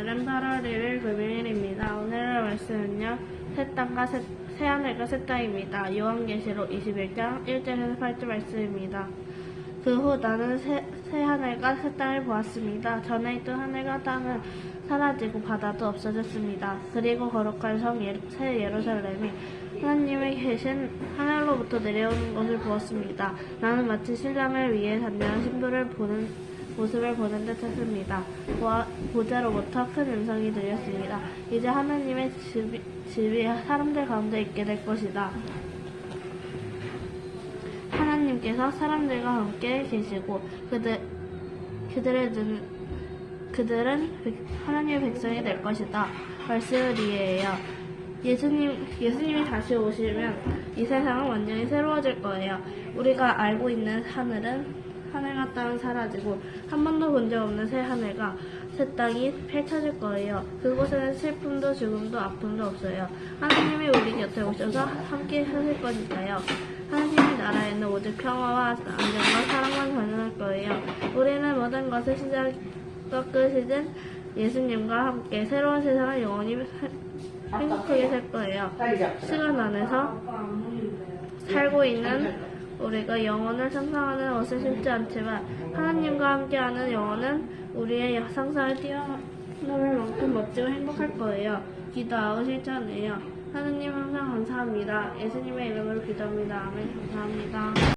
오늘은 8월 1일 금요일입니다. 오늘의 말씀은요. 새 땅과 새, 새 하늘과 새 땅입니다. 요한계시록 21장 1절에서 8절 말씀입니다. 그 후 나는 새, 새 하늘과 새 땅을 보았습니다. 전에 있던 하늘과 땅은 사라지고 바다도 없어졌습니다. 그리고 거룩한 성 예, 새 예루살렘이 하나님의 계신 하늘로부터 내려오는 것을 보았습니다. 나는 마치 신랑을 위해 단장한 신부를 보는 모습을 보는 듯 했습니다. 보좌로부터 큰 음성이 들렸습니다. 이제 하나님의 집이, 집이 사람들 가운데 있게 될 것이다. 하나님께서 사람들과 함께 계시고 그들 그들의 눈 그들은 백- 하나님의 백성이 될 것이다. 말씀이에요. 예수님 예수님이 다시 오시면 이 세상은 완전히 새로워질 거예요. 우리가 알고 있는 하늘은 하늘과 땅은 사라지고 한 번도 본 적 없는 새 하늘과 새 땅이 펼쳐질 거예요. 그곳에는 슬픔도 죽음도 아픔도 없어요. 하나님이 우리 곁에 오셔서 함께 하실 거니까요. 하나님의 나라에는 오직 평화와 안정과 사랑만 가능할 거예요. 우리는 모든 것을 시작과 끝이든 예수님과 함께 새로운 세상을 영원히 행복하게 살 거예요. 시간 안에서 살고 있는 우리가 영혼을 상상하는 것을 쉽지 않지만 하나님과 함께하는 영혼은 우리의 상상을 뛰어넘을 만큼 멋지고 행복할 거예요. 기도하고 실천해요. 하나님 항상 감사합니다. 예수님의 이름으로 기도합니다. 아멘. 감사합니다.